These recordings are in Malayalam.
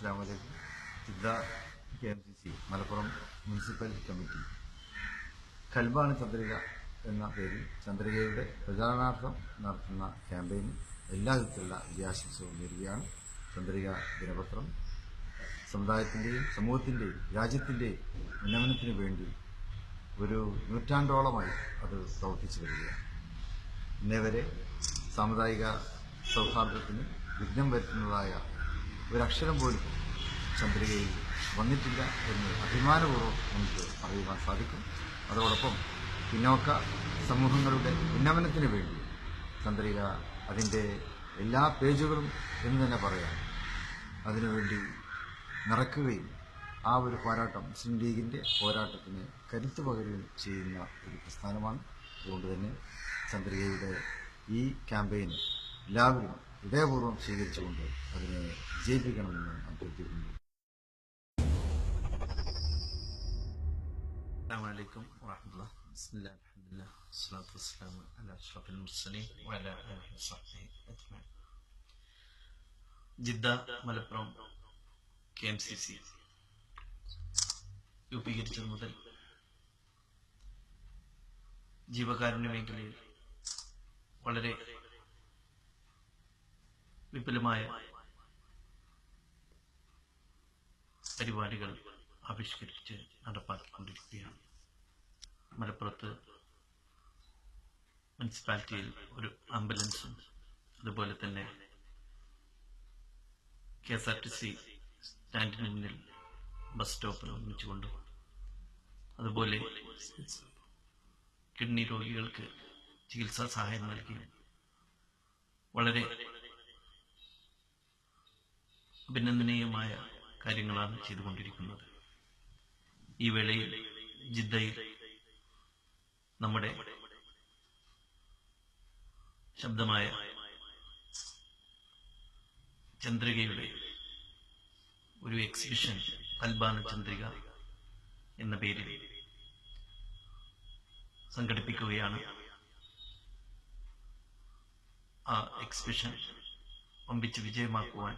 അസ്സാം വലൈക്കും Jeddah K M C C Malappuram municipal committee. കൽബാണ് Chandrika എന്ന പേരിൽ ചന്ദ്രികയുടെ പ്രചാരണാർത്ഥം നടത്തുന്ന ക്യാമ്പയിന് എല്ലാ വിധത്തിലുള്ള വിജയാശംസകളും നേരുകയാണ്. ചന്ദ്രിക ദിനപത്രം സമുദായത്തിന്റെയും സമൂഹത്തിന്റെയും രാജ്യത്തിന്റെയും ഉന്നമനത്തിനു വേണ്ടി ഒരു നൂറ്റാണ്ടോളമായി അത് പ്രവർത്തിച്ചു വരികയാണ്. ഇന്നേവരെ സാമുദായിക സൗഹാർദ്ദത്തിന് വിഘ്നം വരുത്തുന്നതായ ഒരക്ഷരം പോലും ചന്ദ്രികയിൽ വന്നിട്ടില്ല എന്ന് അഭിമാനപൂർവം നമുക്ക് പറയുവാൻ സാധിക്കും. അതോടൊപ്പം പിന്നോക്ക സമൂഹങ്ങളുടെ ഉന്നമനത്തിന് വേണ്ടി ചന്ദ്രിക അതിന്റെ എല്ലാ പേജുകളും എന്ന് തന്നെ പറയാം. അതിനുവേണ്ടി നിറക്കുകയും ആ ഒരു പോരാട്ടം മുസ്ലിം ലീഗിന്റെ പോരാട്ടത്തിന് കരുത്തു പകരുകയും ചെയ്യുന്ന ഒരു പ്രസ്ഥാനമാണ്. അതുകൊണ്ട് തന്നെ ചന്ദ്രികയുടെ ഈ ക്യാമ്പയിൻ എല്ലാവരും ഹൃദയപൂർവ്വം സ്വീകരിച്ചുകൊണ്ട് അതിനെ വിജയിപ്പിക്കണമെന്ന് അഭ്യർത്ഥിക്കുന്നു السلام عليكم ورحمة الله بسم الله الحمد لله والصلاة والسلام على أشرف المرسلين وعلى آله وصحبه أجمعين Jeddah Malappuram K M C C രൂപീകരിച്ചത് മുതൽ ജീവകാരുണ്യ മേഖലയിൽ വളരെ വിപുലമായ പരിപാടികൾ ആവിഷ്കരിച്ച് നടപ്പാക്കിക്കൊണ്ടിരിക്കുകയാണ്. മലപ്പുറത്ത് മുനിസിപ്പാലിറ്റിയിൽ ഒരു ആംബുലൻസും അതുപോലെ തന്നെ K S R T C സ്റ്റാൻഡിന് മുന്നിൽ ബസ് സ്റ്റോപ്പ് ഒന്നിച്ചുകൊണ്ട് അതുപോലെ കിഡ്നി രോഗികൾക്ക് ചികിത്സാ സഹായം നൽകി വളരെ അഭിനന്ദനീയമായ കാര്യങ്ങളാണ് ചെയ്തുകൊണ്ടിരിക്കുന്നത്. ഈ വേളയിൽ ജിദ്ദയിൽ നമ്മുടെ ശബ്ദമായ ചന്ദ്രികയുടെ ഒരു എക്സിബിഷൻ കൽബാന ചന്ദ്രിക എന്ന പേരിൽ സംഘടിപ്പിക്കുകയാണ്. ആ എക്സിബിഷൻ പമ്പിച്ച് വിജയമാക്കുവാൻ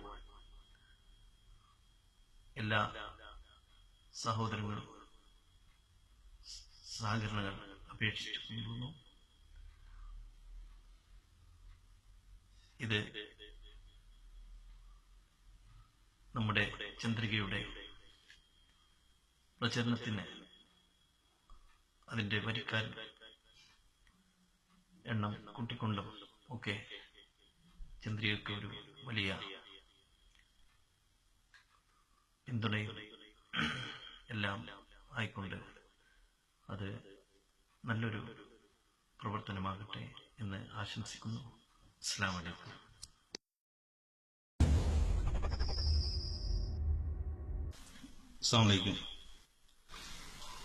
എല്ലാ സഹോദരങ്ങളും സഹകരണങ്ങൾ അപേക്ഷിച്ചിരുന്നു ഇത് നമ്മുടെ ചന്ദ്രികയുടെ പ്രചരണത്തിന് അതിന്റെ വരിക്കാർ എണ്ണം കൂട്ടിക്കൊണ്ടും ഒക്കെ ചന്ദ്രികയ്ക്ക് ഒരു വലിയ പിന്തുണയും എല്ലാം ആയിക്കൊണ്ട് അത് നല്ലൊരു പ്രവർത്തനമാകട്ടെ എന്ന് ആശംസിക്കുന്നു. അസ്സാം വലൈക്കും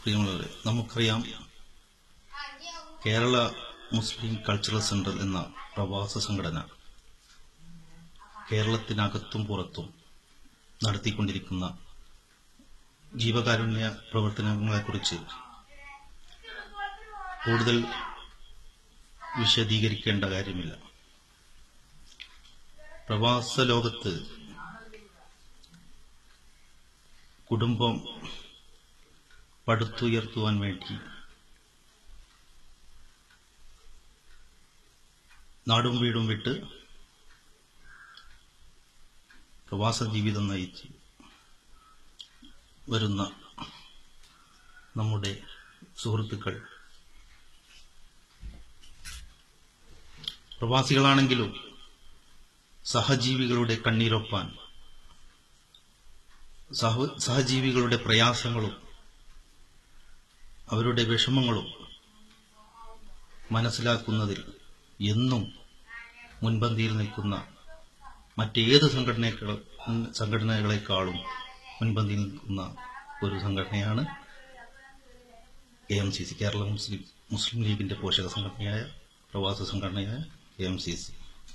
പ്രിയമുള്ളവരെ നമുക്കറിയാം കേരള മുസ്ലിം കൾച്ചറൽ സെന്റർ എന്ന പ്രവാസ സംഘടന കേരളത്തിനകത്തും പുറത്തും നടത്തിക്കൊണ്ടിരിക്കുന്ന ജീവകാരുണ്യ പ്രവർത്തനങ്ങളെക്കുറിച്ച് കൂടുതൽ വിശദീകരിക്കേണ്ട കാര്യമില്ല. പ്രവാസ ലോകത്ത് കുടുംബം പടുത്തുയർത്തുവാൻ വേണ്ടി നാടും വീടും വിട്ട് പ്രവാസ ജീവിതം നയിച്ച് വരുന്ന നമ്മുടെ സുഹൃത്തുക്കൾ. പ്രവാസികളാണെങ്കിലും സഹജീവികളുടെ കണ്ണീരൊപ്പാൻ സഹ സഹജീവികളുടെ പ്രയാസങ്ങളും അവരുടെ വിഷമങ്ങളും മനസ്സിലാക്കുന്നതിൽ എന്നും മുൻപന്തിയിൽ നിൽക്കുന്ന മറ്റേത് സംഘടനകൾ സംഘടനകളെക്കാളും മുൻപന്തിയിൽ നിൽക്കുന്ന ഒരു സംഘടനയാണ് A M C C Kerala Muslim Muslim ലീഗിന്റെ പോഷക സംഘടനയായ പ്രവാസ സംഘടനയായ എ എം സി സി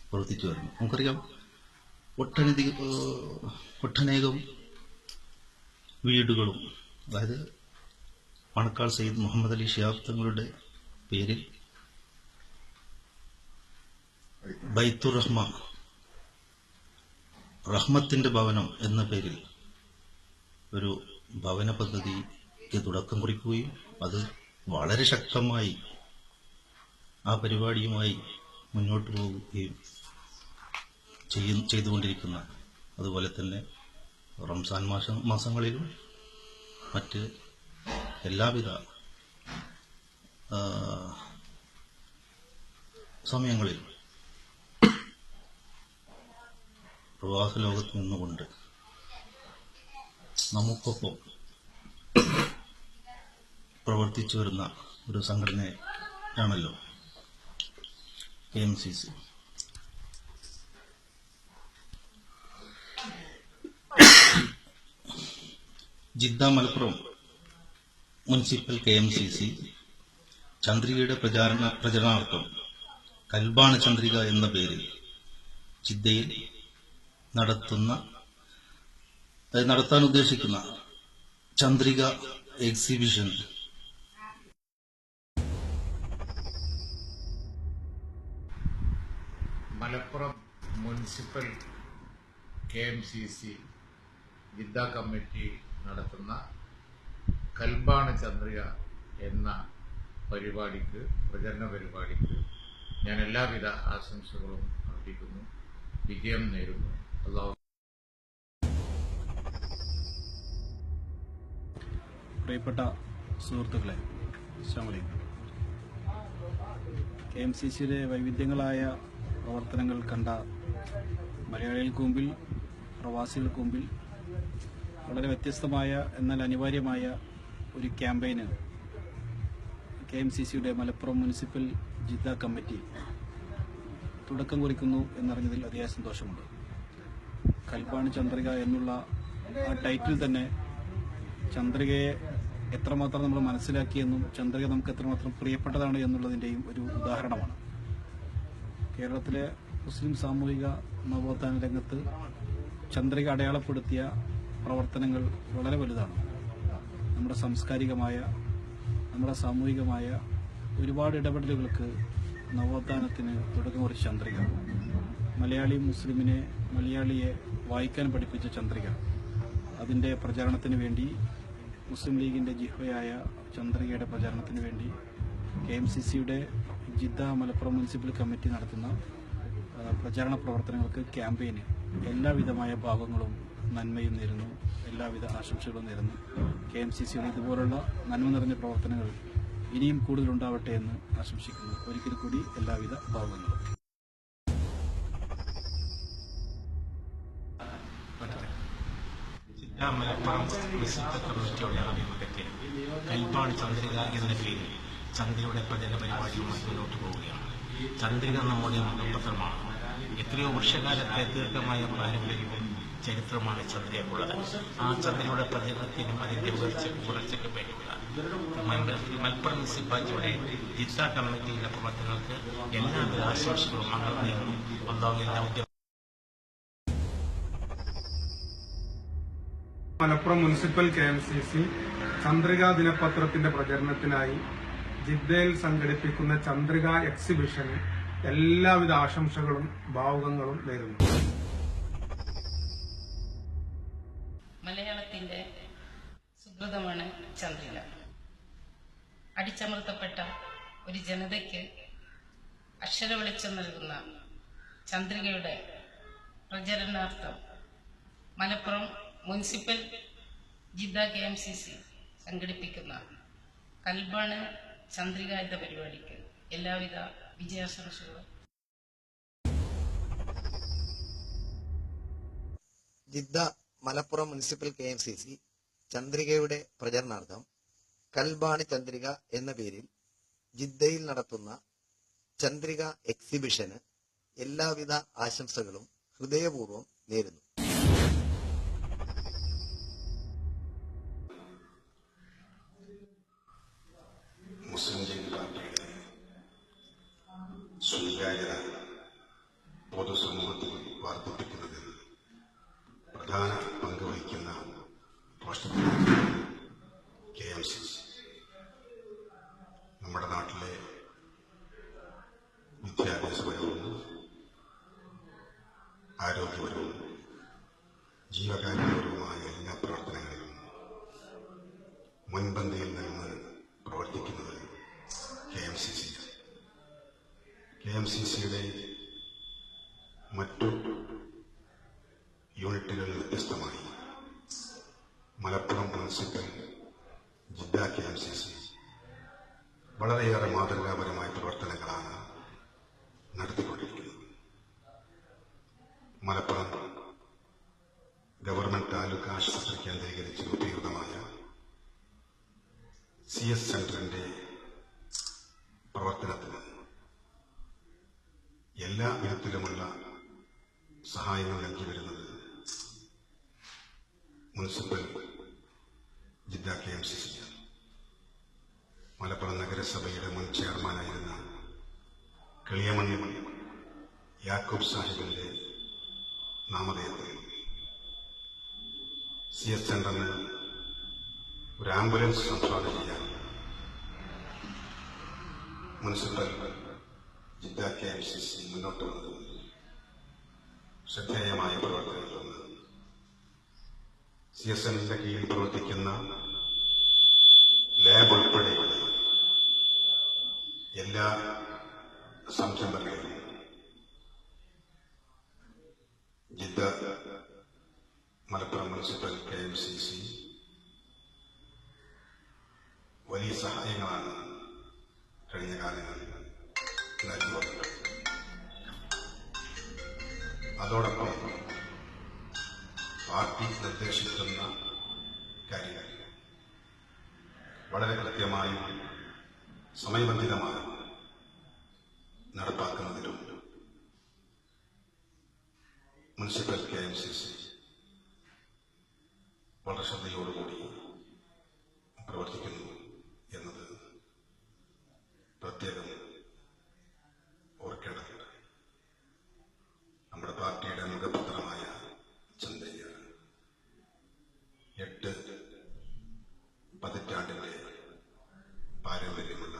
പ്രവർത്തിച്ചു വരുന്നു. നമുക്കറിയാം ഒട്ടനധി ഒട്ടനേകം വീടുകളും അതായത് മണക്കാൾ സയ്യിദ് മുഹമ്മദ് അലി ഷിയാബ്ദങ്ങളുടെ പേരിൽ ബൈത്തുർ റഹ്മത്തിന്റെ ഭവനം എന്ന പേരിൽ ഒരു ഭവന പദ്ധതിക്ക് തുടക്കം കുറിക്കുകയും അത് വളരെ ശക്തമായി ആ പരിപാടിയുമായി മുന്നോട്ട് പോവുകയും ചെയ്യും ചെയ്തുകൊണ്ടിരിക്കുന്ന അതുപോലെ തന്നെ റംസാൻ മാസം മാസങ്ങളിലും മറ്റ് എല്ലാവിധ സമയങ്ങളിലും പ്രവാസ ലോകത്ത് നിന്നുകൊണ്ട് നമുക്കൊപ്പം പ്രവർത്തിച്ചു വരുന്ന ഒരു സംഘടനയാണല്ലോ K M C C. Jeddah Malappuram municipal K M C C ചന്ദ്രികയുടെ പ്രചാരണ പ്രചരണാർത്ഥം കൽബാണ ചന്ദ്രിക എന്ന പേരിൽ ജിദ്ദയിൽ നടത്തുന്ന നടത്താൻ ഉദ്ദേശിക്കുന്ന Chandrika exhibition. Malappuram municipal K M C C Jeddah committee നടത്തുന്ന കൽബാണ ചന്ദ്രിക എന്ന പരിപാടിക്ക് പ്രചരണ പരിപാടിക്ക് ഞാൻ എല്ലാവിധ ആശംസകളും അർപ്പിക്കുന്നു. വിജയം നേരുന്നു. പ്രിയപ്പെട്ട സുഹൃത്തുക്കളെ അസ്സാമലൈക്കും കെ എം സി സിയുടെ വൈവിധ്യങ്ങളായ പ്രവർത്തനങ്ങൾ കണ്ട മലയാളികൾക്ക് മുമ്പിൽ പ്രവാസികൾക്ക് മുമ്പിൽ വളരെ വ്യത്യസ്തമായ എന്നാൽ അനിവാര്യമായ ഒരു ക്യാമ്പയിന് കെ എം സി സിയുടെ മലപ്പുറം മുനിസിപ്പൽ ജിദ്ദ കമ്മിറ്റി തുടക്കം കുറിക്കുന്നു എന്നറിഞ്ഞതിൽ അതിയായ സന്തോഷമുണ്ട്. കൽപ്പാണ് ചന്ദ്രിക എന്നുള്ള ആ ടൈറ്റിൽ തന്നെ ചന്ദ്രികയെ എത്രമാത്രം നമ്മൾ മനസ്സിലാക്കിയെന്നും ചന്ദ്രിക നമുക്ക് എത്രമാത്രം പ്രിയപ്പെട്ടതാണ് എന്നുള്ളതിന്റെയും ഒരു ഉദാഹരണമാണ്. കേരളത്തിലെ മുസ്ലിം സാമൂഹിക നവോത്ഥാന രംഗത്ത് ചന്ദ്രിക അടയാളപ്പെടുത്തിയ പ്രവർത്തനങ്ങൾ വളരെ വലുതാണ്. നമ്മുടെ സാംസ്കാരികമായ നമ്മുടെ സാമൂഹികമായ ഒരുപാട് ഇടപെടലുകൾക്ക് നവോത്ഥാനത്തിന് തുടക്കം കുറിച്ച ചന്ദ്രിക. മലയാളി മുസ്ലിമിനെ മലയാളിയെ വായിക്കാൻ പഠിപ്പിച്ച ചന്ദ്രിക. അതിന്റെ പ്രചാരണത്തിന് വേണ്ടി മുസ്ലിം ലീഗിന്റെ ജിഹ്വയായ ചന്ദ്രികയുടെ പ്രചാരണത്തിന് വേണ്ടി കെ എം സി സിയുടെ ജിദ്ദ മലപ്പുറം മുനിസിപ്പൽ കമ്മിറ്റി നടത്തുന്ന പ്രചാരണ പ്രവർത്തനങ്ങൾക്ക് ക്യാമ്പയിന് എല്ലാവിധമായ ഭാഗങ്ങളും നന്മയും നേരുന്നു. എല്ലാവിധ ആശംസകളും നേരുന്നു. കെ എം സി സിയുടെ ഇതുപോലുള്ള നന്മ നിറഞ്ഞ പ്രവർത്തനങ്ങൾ ഇനിയും കൂടുതലുണ്ടാവട്ടെ എന്ന് ആശംസിക്കുന്നു. ഒരിക്കൽ കൂടി എല്ലാവിധ ഭാഗങ്ങളും ജിദ്ദ മലപ്പുറം മുനിസിപ്പൽ കമ്മിറ്റിയുടെ ചന്ദ്രിക എന്ന പേരിൽ ചന്ദ്രയുടെ പ്രചരണ പരിപാടിയുമായി മുന്നോട്ട് പോവുകയാണ് ചന്ദ്രിക നമ്മുടെ മുഖപത്രമാണ് എത്രയോ വർഷകാലത്തെ ദീർഘമായ പാരമ്പര്യവും ചരിത്രമാണ് ചന്ദ്രയ്ക്കുള്ളത് ആ ചന്ദ്രയുടെ പ്രചരണത്തിനും അതിന്റെ ഉയർച്ചയ്ക്കും വളർച്ചയ്ക്കും വേണ്ടിയുള്ള മല- മലപ്പുറം മുനിസിപ്പാലിറ്റിയുടെ ജിത്ത കമ്മിറ്റിയിലെ പ്രവർത്തനങ്ങൾക്ക് എല്ലാവിധ ആശംസകളും മകൾ നേരുന്നു ഒന്നാം Malappuram municipal K M C C Chandrika ദിനപത്രത്തിന്റെ പ്രചരണത്തിനായി ജിദ്ദയിൽ സംഘടിപ്പിക്കുന്ന ചന്ദ്രിക എക്സിബിഷന് എല്ലാവിധ ആശംസകളും ഭാവുകങ്ങളും നേരുന്നു. മലയാളത്തിന്റെ സുഹൃതമാണ് ചന്ദ്രിക. അടിച്ചമർത്തപ്പെട്ട ഒരു ജനതയ്ക്ക് അക്ഷര വെളിച്ചം നൽകുന്ന ചന്ദ്രികയുടെ പ്രചരണാർത്ഥം Malappuram municipal Jeddah K M C C സംഘടിപ്പിക്കുന്ന കൽബാണ് ചന്ദ്രിക എന്ന പരിപാടിക്ക് എല്ലാവിധ വിജയാശംസകളും. Jeddah Malappuram municipal K M C C ചന്ദ്രികയുടെ പ്രചരണാർത്ഥം കൽബാണി ചന്ദ്രിക എന്ന പേരിൽ ജിദ്ദയിൽ നടത്തുന്ന ചന്ദ്രിക എക്സിബിഷന് എല്ലാവിധ ആശംസകളും ഹൃദയപൂർവം നേരുന്നു മുസ്ലിം ലീഗ് പാർട്ടിയുടെ സ്വീകാര്യത പൊതുസമൂഹത്തിൽ വർദ്ധിപ്പിക്കുന്നതിൽ പ്രധാന പങ്ക് വഹിക്കുന്ന രാഷ്ട്രപതി കെ എം സി സി നമ്മുടെ നാട്ടിലെ വിദ്യാഭ്യാസപരവും ആരോഗ്യപരവും ജീവകാരുണ്യപരവുമായ എല്ലാ പ്രവർത്തനങ്ങളിലും മുൻപന്തിയിൽ നിന്ന് പ്രവർത്തിക്കുന്നത് K M C C K M C സിയുടെ മറ്റു യൂണിറ്റുകളിൽ വ്യത്യസ്തമായി Malappuram municipal Jeddah K M C C വളരെയേറെ മാതൃകാപരമായ പ്രവർത്തനങ്ങളാണ് നടത്തിക്കൊണ്ടിരിക്കുന്നത്. മലപ്പുറം ഗവൺമെന്റ് താലൂക്ക് ആശുപത്രി കേന്ദ്രീകരിച്ച് രൂപീകൃതമായ സി എസ് സെന്ററിന്റെ പ്രവർത്തനത്തിന് എല്ലാ വിധത്തിലുമുള്ള സഹായങ്ങൾ നൽകി വരുന്നത് municipal Jeddah K M C സിയാണ് Malappuram നഗരസഭയുടെ മുൻ ചെയർമാനായിരുന്ന കിളിയമണ്ണി യാക്കൂബ് സാഹിബിന്റെ നാമധേയത്തിൽ സി എസ് സെന്ററിന് ഒരു ആംബുലൻസ് സംഭാവന ചെയ്യാൻ municipal Jeddah K M C C മുന്നോട്ട് വന്നത് ശ്രദ്ധേയമായ പ്രവർത്തനങ്ങളൊന്ന് സി എസ് എമ്മിന്റെ കീഴിൽ പ്രവർത്തിക്കുന്ന ലാബ് ഉൾപ്പെടെയുള്ള എല്ലാ സംരംഭങ്ങളും Jeddah Malappuram municipal K M C C. വലിയ സഹായങ്ങളാണ് കഴിഞ്ഞ കാലങ്ങളിൽ അതോടൊപ്പം പാർട്ടി നിർദ്ദേശിക്കുന്ന കാര്യങ്ങൾ വളരെ കൃത്യമായും സമയബന്ധിതമായും നടപ്പാക്കുന്നതിലും municipal K M C C വളരെ ശ്രദ്ധയോടുകൂടി പ്രവർത്തിക്കുന്നു എന്നത് പ്രത്യേകം ഓർക്കേണ്ടതുണ്ട് നമ്മുടെ പാർട്ടിയുടെ മുഖപത്രമായ ചന്ദ്രിക എട്ട് പതിറ്റാണ്ടിന്റെ പാരമ്പര്യമുള്ള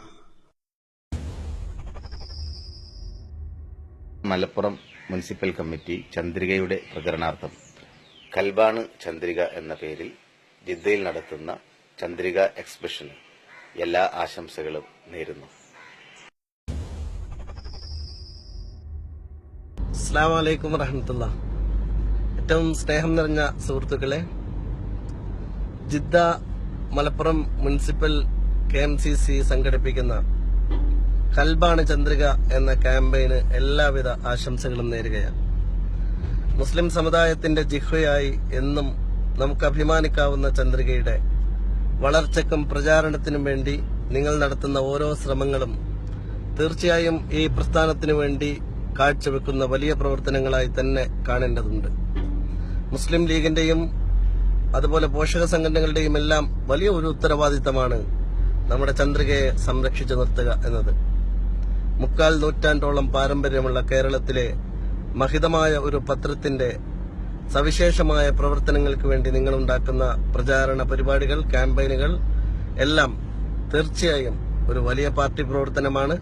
മലപ്പുറം മുനിസിപ്പൽ കമ്മിറ്റി ചന്ദ്രികയുടെ പ്രചരണാർത്ഥം കൽബാണ് ചന്ദ്രിക എന്ന പേരിൽ ജിദ്ദയിൽ നടത്തുന്ന ചന്ദ്രിക എക്സ്ബിഷന് എല്ലാ ആശംസകളും നേരുന്നു. അസ്സാം വലൈക്കും ഏറ്റവും സ്നേഹം നിറഞ്ഞ സുഹൃത്തുക്കളെ Jeddah Malappuram municipal K M C C സംഘടിപ്പിക്കുന്ന കൽബാണ് ചന്ദ്രിക എന്ന ക്യാമ്പയിന് എല്ലാവിധ ആശംസകളും നേരുകയാണ്. മുസ്ലിം സമുദായത്തിന്റെ ജിഹ്വയായി എന്നും നമുക്ക് അഭിമാനിക്കാവുന്ന ചന്ദ്രികയുടെ വളർച്ചയ്ക്കും പ്രചാരണത്തിനും വേണ്ടി നിങ്ങൾ നടത്തുന്ന ഓരോ ശ്രമങ്ങളും തീർച്ചയായും ഈ പ്രസ്ഥാനത്തിനു വേണ്ടി കാഴ്ചവെക്കുന്ന വലിയ പ്രവർത്തനങ്ങളായി തന്നെ കാണേണ്ടതുണ്ട്. മുസ്ലിം ലീഗിന്റെയും അതുപോലെ പോഷക സംഘടനകളുടെയും എല്ലാം വലിയ ഒരു ഉത്തരവാദിത്തമാണ് നമ്മുടെ ചന്ദ്രികയെ സംരക്ഷിച്ചു നിർത്തുക എന്നത്. മുക്കാൽ നൂറ്റാണ്ടോളം പാരമ്പര്യമുള്ള കേരളത്തിലെ മഹിതമായ ഒരു പത്രത്തിന്റെ സവിശേഷമായ പ്രവർത്തനങ്ങൾക്ക് വേണ്ടി നിങ്ങളുണ്ടാക്കുന്ന പ്രചാരണ പരിപാടികൾ ക്യാമ്പയിനുകൾ എല്ലാം തീർച്ചയായും ഒരു വലിയ പാർട്ടി പ്രവർത്തനമാണ്.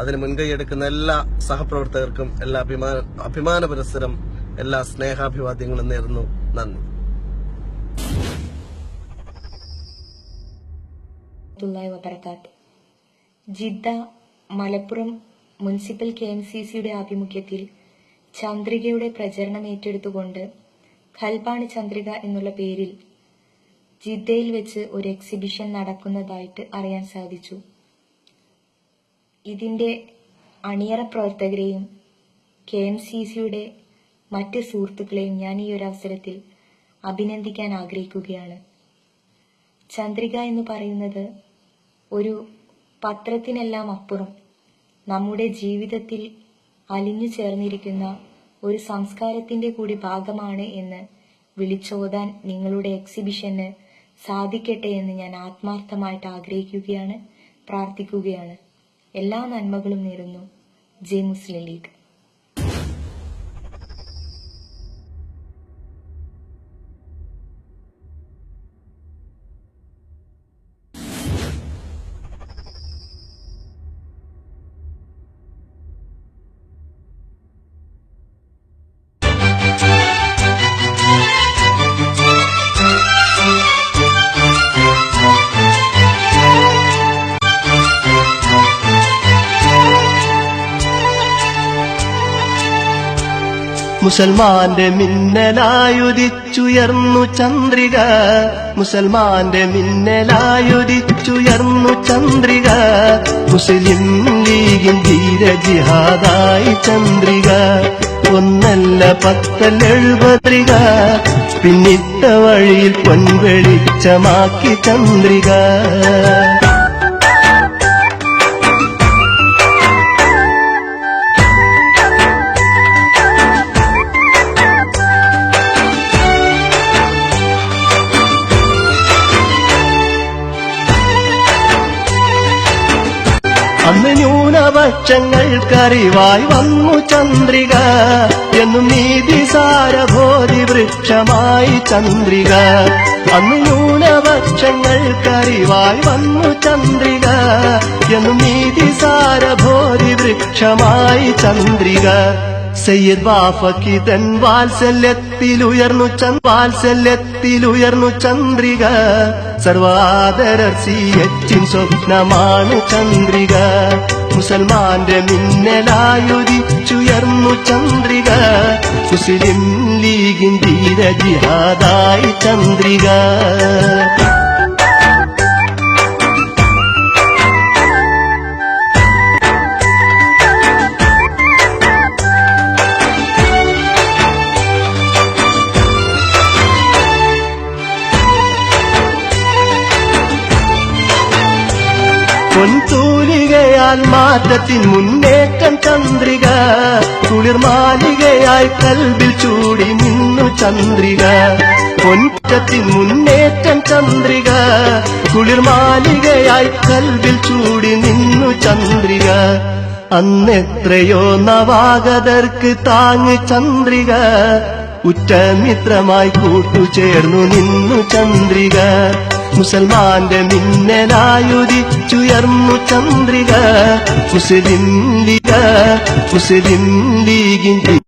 അതിന് മുൻകൈയെടുക്കുന്ന എല്ലാ സഹപ്രവർത്തകർക്കും എല്ലാ അഭിമാന അഭിമാന പുരസ്സരം എല്ലാ സ്നേഹാഭിവാദ്യങ്ങളും നേരുന്നു. നന്ദി. Jeddah Malappuram municipal K M C സിയുടെ ആഭിമുഖ്യത്തിൽ ചന്ദ്രികയുടെ പ്രചരണം ഏറ്റെടുത്തുകൊണ്ട് ഖൽബാണ് ചന്ദ്രിക എന്നുള്ള പേരിൽ ജിദ്ദയിൽ വെച്ച് ഒരു എക്സിബിഷൻ നടക്കുന്നതായിട്ട് അറിയാൻ സാധിച്ചു. ഇതിന്റെ അണിയറ പ്രവർത്തകരെയും കെ എം സി സിയുടെ മറ്റ് സുഹൃത്തുക്കളെയും ഞാൻ ഈ ഒരു അവസരത്തിൽ അഭിനന്ദിക്കാൻ ആഗ്രഹിക്കുകയാണ്. ചന്ദ്രിക എന്ന് പറയുന്നത് ഒരു പത്രത്തിനെല്ലാം അപ്പുറം നമ്മുടെ ജീവിതത്തിൽ അലിഞ്ഞു ചേർന്നിരിക്കുന്ന ഒരു സംസ്കാരത്തിന്റെ കൂടി ഭാഗമാണ് എന്ന് വിളിച്ചോതാൻ നിങ്ങളുടെ എക്സിബിഷന് സാധിക്കട്ടെ എന്ന് ഞാൻ ആത്മാർത്ഥമായിട്ട് ആഗ്രഹിക്കുകയാണ് പ്രാർത്ഥിക്കുകയാണ്. എല്ലാ നന്മകളും നേരുന്നു. ജെ മുസ്ലിം ലീഗ്. മുസൽമാന്റെ മിന്നലായുദിച്ചുയർന്നു ചന്ദ്രിക. മുസൽമാന്റെ മിന്നലായുദിച്ചുയർന്നു ചന്ദ്രിക. മുസ്ലിം ലീഗിൻ ധീര ജിഹാദായി ചന്ദ്രിക. ഒന്നല്ല പത്തല്ല എഴുപത്രിക പിന്നിട്ട വഴിയിൽ പൊൻവെളിച്ചമാക്കി ചന്ദ്രിക. അന്ന് ന്യൂനപക്ഷങ്ങൾക്കറിവായി വന്നു ചന്ദ്രിക. എന്നു നീതി സാരബോധി വൃക്ഷമായി ചന്ദ്രിക. അന്ന് ന്യൂനപക്ഷങ്ങൾക്കറിവായി വന്നു ചന്ദ്രിക. എന്നും നീതി സാരബോധി വൃക്ഷമായി ചന്ദ്രിക. സയ്യിദ് ബാഫക്കിതൻ വാത്സല്യത്തിലുയർന്നു ചന്ദ് വാത്സല്യത്തിലുയർന്നു ചന്ദ്രിക. സർവാദരസി സിയച്ചിൻ സ്വപ്നമാണ് ചന്ദ്രിക. മുസൽമാന്റെ മിന്നലായുദിച്ചുയർന്നു ചന്ദ്രിക. മുസ്ലിം ലീഗിൻ ധീര ജിഹാദായി ചന്ദ്രിക. പൊൻതൂലികയാൽ മാറ്റത്തിൻ മുന്നേറ്റം ചന്ദ്രിക. കുളിർമാലികയായി കൽവിൽ ചൂടി നിന്നു ചന്ദ്രിക. പൊന്റത്തിൻ മുന്നേറ്റം ചന്ദ്രിക. കുളിർമാലികയായി കൽവിൽ ചൂടി നിന്നു ചന്ദ്രിക. അന്നെത്രയോ നവാഗതർക്ക് താങ്ങ് ചന്ദ്രിക. ഉറ്റമിത്രമായി കൂട്ടുചേർന്നു നിന്നു ചന്ദ്രിക. മുസൽമാന്റെ മിന്നലായുദിച്ചുയർന്നു ചന്ദ്രിക മുസ്ലിം ലീഗ മുസ്ലിം ലീഗിൻ